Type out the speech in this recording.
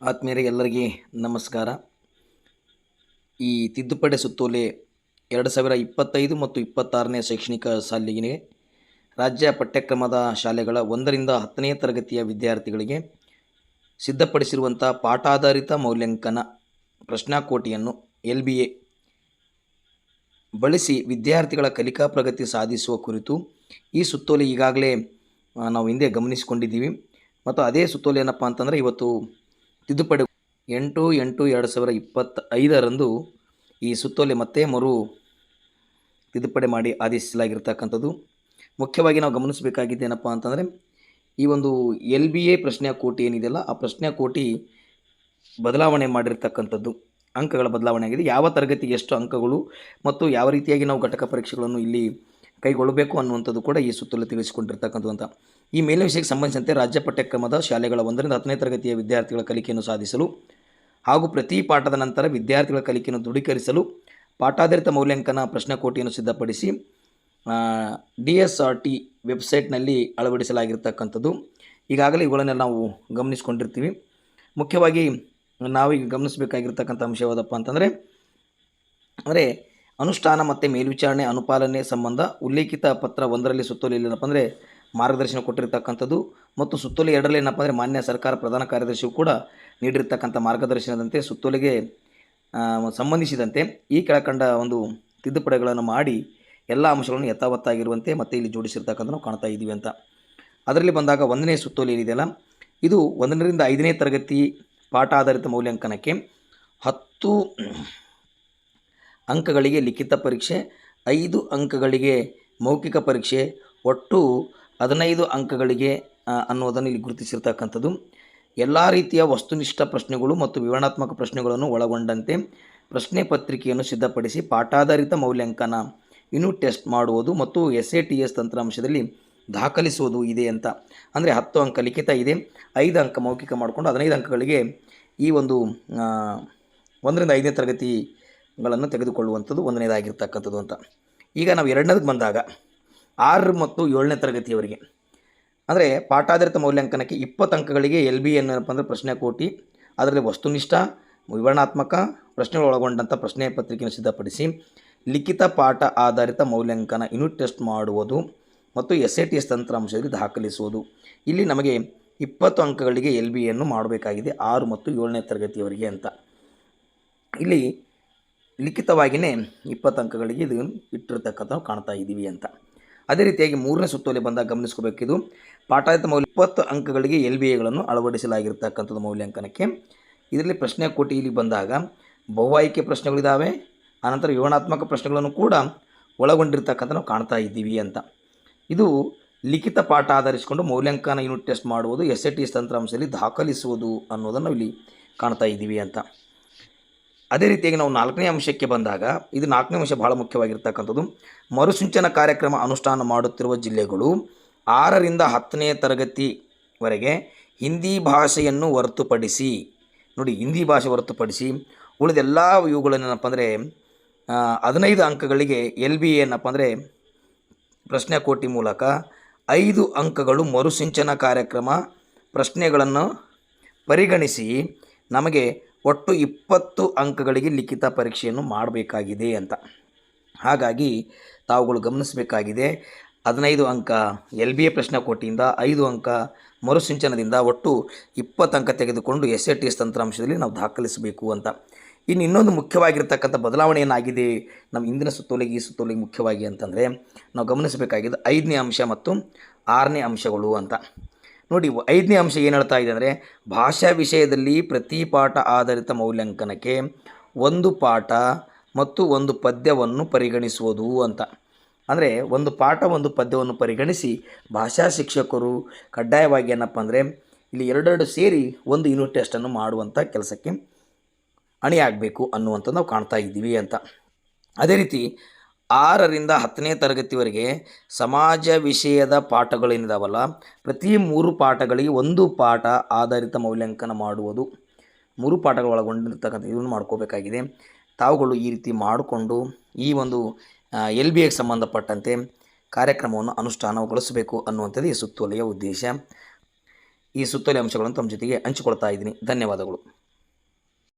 ಆತ್ಮೀಯರೇ, ಎಲ್ಲರಿಗೆ ನಮಸ್ಕಾರ. ಈ ತಿದ್ದುಪಡಿ ಸುತ್ತೋಲೆ ಎರಡು ಸಾವಿರ ಇಪ್ಪತ್ತೈದು ಮತ್ತು ಇಪ್ಪತ್ತಾರನೇ ಶೈಕ್ಷಣಿಕ ಸಾಲಿಗೆ ರಾಜ್ಯ ಪಠ್ಯಕ್ರಮದ ಶಾಲೆಗಳ ಒಂದರಿಂದ ಹತ್ತನೇ ತರಗತಿಯ ವಿದ್ಯಾರ್ಥಿಗಳಿಗೆ ಸಿದ್ಧಪಡಿಸಿರುವಂಥ ಪಾಠಾಧಾರಿತ ಮೌಲ್ಯಾಂಕನ ಪ್ರಶ್ನಾಕೋಟಿಯನ್ನು ಎಲ್ ಬಿ ಎ ಬಳಸಿ ವಿದ್ಯಾರ್ಥಿಗಳ ಕಲಿಕಾ ಪ್ರಗತಿ ಸಾಧಿಸುವ ಕುರಿತು ಈ ಸುತ್ತೋಲೆ ಈಗಾಗಲೇ ನಾವು ಹಿಂದೆ ಗಮನಿಸಿಕೊಂಡಿದ್ದೀವಿ. ಮತ್ತು ಅದೇ ಸುತ್ತೋಲೆ ಏನಪ್ಪ ಅಂತಂದರೆ, ಇವತ್ತು ತಿದ್ದುಪಡಿ ಎಂಟು ಎಂಟು ಎರಡು ಸಾವಿರ ಇಪ್ಪತ್ತೈದರಂದು ಈ ಸುತ್ತೋಲೆ ಮತ್ತೆ ಮರು ತಿದ್ದುಪಡಿ ಮಾಡಿ ಆದೇಶಿಸಲಾಗಿರ್ತಕ್ಕಂಥದ್ದು. ಮುಖ್ಯವಾಗಿ ನಾವು ಗಮನಿಸಬೇಕಾಗಿದ್ದೇನಪ್ಪ ಅಂತಂದರೆ, ಈ ಒಂದು ಎಲ್ ಬಿ ಎ ಪ್ರಶ್ನೆ ಕೋಟಿ ಏನಿದೆಯಲ್ಲ, ಆ ಪ್ರಶ್ನೆ ಕೋಟಿ ಬದಲಾವಣೆ ಮಾಡಿರ್ತಕ್ಕಂಥದ್ದು. ಅಂಕಗಳ ಬದಲಾವಣೆ ಆಗಿದೆ. ಯಾವ ತರಗತಿಗೆ ಎಷ್ಟು ಅಂಕಗಳು, ಮತ್ತು ಯಾವ ರೀತಿಯಾಗಿ ನಾವು ಘಟಕ ಪರೀಕ್ಷೆಗಳನ್ನು ಇಲ್ಲಿ ಕೈಗೊಳ್ಳಬೇಕು ಅನ್ನುವಂಥದ್ದು ಕೂಡ ಈ ಸುತ್ತಲೂ ತಿಳಿಸಿಕೊಂಡಿರ್ತಕ್ಕಂಥ ಈ ಮೇಲಿನ ವಿಷಯಕ್ಕೆ ಸಂಬಂಧಿಸಿದಂತೆ ರಾಜ್ಯ ಪಠ್ಯಕ್ರಮದ ಶಾಲೆಗಳ ಒಂದರಿಂದ ಹತ್ತನೇ ತರಗತಿಯ ವಿದ್ಯಾರ್ಥಿಗಳ ಕಲಿಕೆಯನ್ನು ಸಾಧಿಸಲು ಹಾಗೂ ಪ್ರತಿ ಪಾಠದ ನಂತರ ವಿದ್ಯಾರ್ಥಿಗಳ ಕಲಿಕೆಯನ್ನು ದೃಢೀಕರಿಸಲು ಪಾಠಾಧಾರಿತ ಮೌಲ್ಯಾಂಕನ ಪ್ರಶ್ನೆಕೋಟಿಯನ್ನು ಸಿದ್ಧಪಡಿಸಿ ಡಿ ಎಸ್ ಆರ್ ಟಿ ವೆಬ್ಸೈಟ್ನಲ್ಲಿ ಅಳವಡಿಸಲಾಗಿರ್ತಕ್ಕಂಥದ್ದು. ಈಗಾಗಲೇ ಇವುಗಳನ್ನೆಲ್ಲ ನಾವು ಗಮನಿಸ್ಕೊಂಡಿರ್ತೀವಿ. ಮುಖ್ಯವಾಗಿ ನಾವೀಗ ಗಮನಿಸಬೇಕಾಗಿರ್ತಕ್ಕಂಥ ಅಂಶ ಯಾವುದಪ್ಪ ಅಂತಂದರೆ, ಅಂದರೆ ಅನುಷ್ಠಾನ ಮತ್ತು ಮೇಲ್ವಿಚಾರಣೆ ಅನುಪಾಲನೆ ಸಂಬಂಧ ಉಲ್ಲೇಖಿತ ಪತ್ರ ಒಂದರಲ್ಲಿ ಸುತ್ತೋಲೆ ಇಲ್ಲೇನಪ್ಪ ಅಂದರೆ ಮಾರ್ಗದರ್ಶನ ಕೊಟ್ಟಿರ್ತಕ್ಕಂಥದ್ದು ಮತ್ತು ಸುತ್ತೋಲೆ ಎರಡರಲ್ಲಿ ಏನಪ್ಪ ಅಂದರೆ ಮಾನ್ಯ ಸರ್ಕಾರ ಪ್ರಧಾನ ಕಾರ್ಯದರ್ಶಿಯು ಕೂಡ ನೀಡಿರ್ತಕ್ಕಂಥ ಮಾರ್ಗದರ್ಶನದಂತೆ ಸುತ್ತೋಲೆಗೆ ಸಂಬಂಧಿಸಿದಂತೆ ಈ ಕೆಳಕಂಡ ಒಂದು ತಿದ್ದುಪಡಿಗಳನ್ನು ಮಾಡಿ ಎಲ್ಲ ಅಂಶಗಳನ್ನು ಯಥಾವತ್ತಾಗಿರುವಂತೆ ಮತ್ತೆ ಇಲ್ಲಿ ಜೋಡಿಸಿರ್ತಕ್ಕಂಥ ನಾವು ಕಾಣ್ತಾ ಇದ್ದೀವಿ ಅಂತ. ಅದರಲ್ಲಿ ಬಂದಾಗ ಒಂದನೇ ಸುತ್ತೋಲೆ ಏನಿದೆಯಲ್ಲ, ಇದು ಒಂದರಿಂದ ಐದನೇ ತರಗತಿ ಪಾಠ ಆಧಾರಿತ ಮೌಲ್ಯಾಂಕನಕ್ಕೆ ಹತ್ತು ಅಂಕಗಳಿಗೆ ಲಿಖಿತ ಪರೀಕ್ಷೆ, ಐದು ಅಂಕಗಳಿಗೆ ಮೌಖಿಕ ಪರೀಕ್ಷೆ, ಒಟ್ಟು ಹದಿನೈದು ಅಂಕಗಳಿಗೆ ಅನ್ನೋದನ್ನು ಇಲ್ಲಿ ಗುರುತಿಸಿರ್ತಕ್ಕಂಥದ್ದು. ಎಲ್ಲ ರೀತಿಯ ವಸ್ತುನಿಷ್ಠ ಪ್ರಶ್ನೆಗಳು ಮತ್ತು ವಿವರಣಾತ್ಮಕ ಪ್ರಶ್ನೆಗಳನ್ನು ಒಳಗೊಂಡಂತೆ ಪ್ರಶ್ನೆ ಪತ್ರಿಕೆಯನ್ನು ಸಿದ್ಧಪಡಿಸಿ ಪಾಠಾಧಾರಿತ ಮೌಲ್ಯಾಂಕನ ಇನ್ನೂ ಟೆಸ್ಟ್ ಮಾಡುವುದು ಮತ್ತು ಎಸ್ ಎ ಟಿ ಎಸ್ ತಂತ್ರಾಂಶದಲ್ಲಿ ದಾಖಲಿಸುವುದು ಇದೆ ಅಂತ. ಅಂದರೆ ಹತ್ತು ಅಂಕ ಲಿಖಿತ ಇದೆ, ಐದು ಅಂಕ ಮೌಖಿಕ ಮಾಡಿಕೊಂಡು ಹದಿನೈದು ಅಂಕಗಳಿಗೆ ಈ ಒಂದು ಒಂದರಿಂದ ಐದನೇ ತರಗತಿಗಳನ್ನು ತೆಗೆದುಕೊಳ್ಳುವಂಥದ್ದು ಒಂದನೇದಾಗಿರ್ತಕ್ಕಂಥದ್ದು ಅಂತ. ಈಗ ನಾವು ಎರಡನೇದಕ್ಕೆ ಬಂದಾಗ ಆರು ಮತ್ತು ಏಳನೇ ತರಗತಿಯವರಿಗೆ. ಅಂದರೆ ಪಾಠಾಧಾರಿತ ಮೌಲ್ಯಾಂಕನಕ್ಕೆ ಇಪ್ಪತ್ತು ಅಂಕಗಳಿಗೆ ಎಲ್ ಬಿ ಏನಪ್ಪ ಅಂದರೆ ಪ್ರಶ್ನೆ ಕೋಟಿ, ಅದರಲ್ಲಿ ವಸ್ತುನಿಷ್ಠ, ವಿವರಣಾತ್ಮಕ ಪ್ರಶ್ನೆಗಳು ಒಳಗೊಂಡಂಥ ಪ್ರಶ್ನೆ ಪತ್ರಿಕೆಯನ್ನು ಸಿದ್ಧಪಡಿಸಿ, ಲಿಖಿತ ಪಾಠ ಆಧಾರಿತ ಮೌಲ್ಯಾಂಕನ ಯೂನಿಟ್ ಟೆಸ್ಟ್ ಮಾಡುವುದು ಮತ್ತು ಎಸ್ ಐ ಟಿ ಎಸ್ ತಂತ್ರಾಂಶದಲ್ಲಿ ದಾಖಲಿಸುವುದು. ಇಲ್ಲಿ ನಮಗೆ ಇಪ್ಪತ್ತು ಅಂಕಗಳಿಗೆ ಎಲ್ ಬಿ ಅನ್ನು ಮಾಡಬೇಕಾಗಿದೆ ಆರು ಮತ್ತು ಏಳನೇ ತರಗತಿಯವರಿಗೆ ಅಂತ. ಇಲ್ಲಿ ಲಿಖಿತವಾಗಿಯೇ ಇಪ್ಪತ್ತು ಅಂಕಗಳಿಗೆ ಇದು ಇಟ್ಟಿರ್ತಕ್ಕಂಥ ಕಾಣ್ತಾ ಇದ್ದೀವಿ ಅಂತ. ಅದೇ ರೀತಿಯಾಗಿ ಮೂರನೇ ಸುತ್ತೋಲೆ ಬಂದಾಗ ಇದು. ಪಾಠಾಯಿತ ಮೌಲ್ಯ ಇಪ್ಪತ್ತು ಅಂಕಗಳಿಗೆ ಎಲ್ ಬಿ ಎಗಳನ್ನು ಅಳವಡಿಸಲಾಗಿರ್ತಕ್ಕಂಥದ್ದು ಮೌಲ್ಯಾಂಕನಕ್ಕೆ. ಇದರಲ್ಲಿ ಪ್ರಶ್ನೆ ಕೋಟಿ ಇಲ್ಲಿ ಬಂದಾಗ ಬಹು ಆಯ್ಕೆ ಪ್ರಶ್ನೆಗಳಿದ್ದಾವೆ ಆನಂತರ ವಿವರಣಾತ್ಮಕ ಪ್ರಶ್ನೆಗಳನ್ನು ಕೂಡ ಒಳಗೊಂಡಿರ್ತಕ್ಕಂಥ ನಾವು ಕಾಣ್ತಾ ಇದ್ದೀವಿ ಅಂತ. ಇದು ಲಿಖಿತ ಪಾಠ ಆಧರಿಸಿಕೊಂಡು ಮೌಲ್ಯಾಂಕನ ಯೂನಿಟ್ ಟೆಸ್ಟ್ ಮಾಡುವುದು, ಎಸ್ ಎ ಟಿ ತಂತ್ರಾಂಶದಲ್ಲಿ ದಾಖಲಿಸುವುದು ಅನ್ನೋದನ್ನು ಇಲ್ಲಿ ಕಾಣ್ತಾ ಇದ್ದೀವಿ ಅಂತ. ಅದೇ ರೀತಿಯಾಗಿ ನಾವು ನಾಲ್ಕನೇ ಅಂಶಕ್ಕೆ ಬಂದಾಗ ಇದು ನಾಲ್ಕನೇ ಅಂಶ ಬಹಳ ಮುಖ್ಯವಾಗಿರ್ತಕ್ಕಂಥದ್ದು. ಮರುಸಿಂಚನ ಕಾರ್ಯಕ್ರಮ ಅನುಷ್ಠಾನ ಮಾಡುತ್ತಿರುವ ಜಿಲ್ಲೆಗಳು ಆರರಿಂದ ಹತ್ತನೇ ತರಗತಿವರೆಗೆ ಹಿಂದಿ ಭಾಷೆಯನ್ನು ಹೊರತುಪಡಿಸಿ, ನೋಡಿ ಹಿಂದಿ ಭಾಷೆ ಹೊರತುಪಡಿಸಿ ಉಳಿದೆಲ್ಲ ಇವುಗಳನ್ನೇನಪ್ಪ ಅಂದರೆ ಹದಿನೈದು ಅಂಕಗಳಿಗೆ ಎಲ್ ಬಿ ಏನಪ್ಪ ಅಂದರೆ ಪ್ರಶ್ನೆ ಕೋಟಿ ಮೂಲಕ ಐದು ಅಂಕಗಳು ಮರುಸಿಂಚನ ಕಾರ್ಯಕ್ರಮ ಪ್ರಶ್ನೆಗಳನ್ನು ಪರಿಗಣಿಸಿ ನಮಗೆ ಒಟ್ಟು ಇಪ್ಪತ್ತು ಅಂಕಗಳಿಗೆ ಲಿಖಿತ ಪರೀಕ್ಷೆಯನ್ನು ಮಾಡಬೇಕಾಗಿದೆ ಅಂತ. ಹಾಗಾಗಿ ತಾವುಗಳು ಗಮನಿಸಬೇಕಾಗಿದೆ, ಹದಿನೈದು ಅಂಕ ಎಲ್ ಬಿ ಎ ಪ್ರಶ್ನೆ ಕೋಟಿಯಿಂದ ಐದು ಅಂಕ ಮರುಸಿಂಚನದಿಂದ ಒಟ್ಟು ಇಪ್ಪತ್ತು ಅಂಕ ತೆಗೆದುಕೊಂಡು ಎಸ್ ಎ ಟಿ ಎಸ್ ತಂತ್ರಾಂಶದಲ್ಲಿ ನಾವು ದಾಖಲಿಸಬೇಕು ಅಂತ. ಇನ್ನು ಇನ್ನೊಂದು ಮುಖ್ಯವಾಗಿರ್ತಕ್ಕಂಥ ಬದಲಾವಣೆ ಏನಾಗಿದೆ ನಮ್ಮ ಇಂದಿನ ಸುತ್ತೋಲೆಗೆ ಈ ಸುತ್ತೋಲೆಗೆ ಮುಖ್ಯವಾಗಿ ಅಂತಂದರೆ, ನಾವು ಗಮನಿಸಬೇಕಾಗಿದೆ ಐದನೇ ಅಂಶ ಮತ್ತು ಆರನೇ ಅಂಶಗಳು ಅಂತ. ನೋಡಿ, ಐದನೇ ಅಂಶ ಏನು ಹೇಳ್ತಾ ಇದೆ ಅಂದರೆ, ಭಾಷಾ ವಿಷಯದಲ್ಲಿ ಪ್ರತಿ ಪಾಠ ಆಧಾರಿತ ಮೌಲ್ಯಾಂಕನಕ್ಕೆ ಒಂದು ಪಾಠ ಮತ್ತು ಒಂದು ಪದ್ಯವನ್ನು ಪರಿಗಣಿಸುವುದು ಅಂತ. ಅಂದರೆ, ಒಂದು ಪಾಠ ಒಂದು ಪದ್ಯವನ್ನು ಪರಿಗಣಿಸಿ ಭಾಷಾ ಶಿಕ್ಷಕರು ಕಡ್ಡಾಯವಾಗಿ ಏನಪ್ಪ ಅಂದರೆ, ಇಲ್ಲಿ ಎರಡೆರಡು ಸೇರಿ ಒಂದು ಯೂನಿಟ್ ಟೆಸ್ಟನ್ನು ಮಾಡುವಂಥ ಕೆಲಸಕ್ಕೆ ಅಣಿಯಾಗಬೇಕು ಅನ್ನುವಂಥದ್ದು ನಾವು ಕಾಣ್ತಾ ಇದ್ದೀವಿ ಅಂತ. ಅದೇ ರೀತಿ ಆರರಿಂದ ಹತ್ತನೇ ತರಗತಿವರೆಗೆ ಸಮಾಜ ವಿಷಯದ ಪಾಠಗಳೇನಿದಾವಲ್ಲ, ಪ್ರತಿ ಮೂರು ಪಾಠಗಳಿಗೆ ಒಂದು ಪಾಠ ಆಧಾರಿತ ಮೌಲ್ಯಾಂಕನ ಮಾಡುವುದು. ಮೂರು ಪಾಠಗಳು ಒಳಗೊಂಡಿರ್ತಕ್ಕಂಥ ಇದನ್ನು ಮಾಡ್ಕೋಬೇಕಾಗಿದೆ. ತಾವುಗಳು ಈ ರೀತಿ ಮಾಡಿಕೊಂಡು ಈ ಒಂದು ಎಲ್ ಬಿ ಎಗೆ ಸಂಬಂಧಪಟ್ಟಂತೆ ಕಾರ್ಯಕ್ರಮವನ್ನು ಅನುಷ್ಠಾನಗೊಳಿಸಬೇಕು ಅನ್ನುವಂಥದ್ದು ಈ ಸುತ್ತೋಲೆಯ ಉದ್ದೇಶ. ಈ ಸುತ್ತೋಲೆ ಅಂಶಗಳನ್ನು ತಮ್ಮ ಜೊತೆಗೆ ಹಂಚಿಕೊಳ್ತಾ ಇದ್ದೀನಿ. ಧನ್ಯವಾದಗಳು.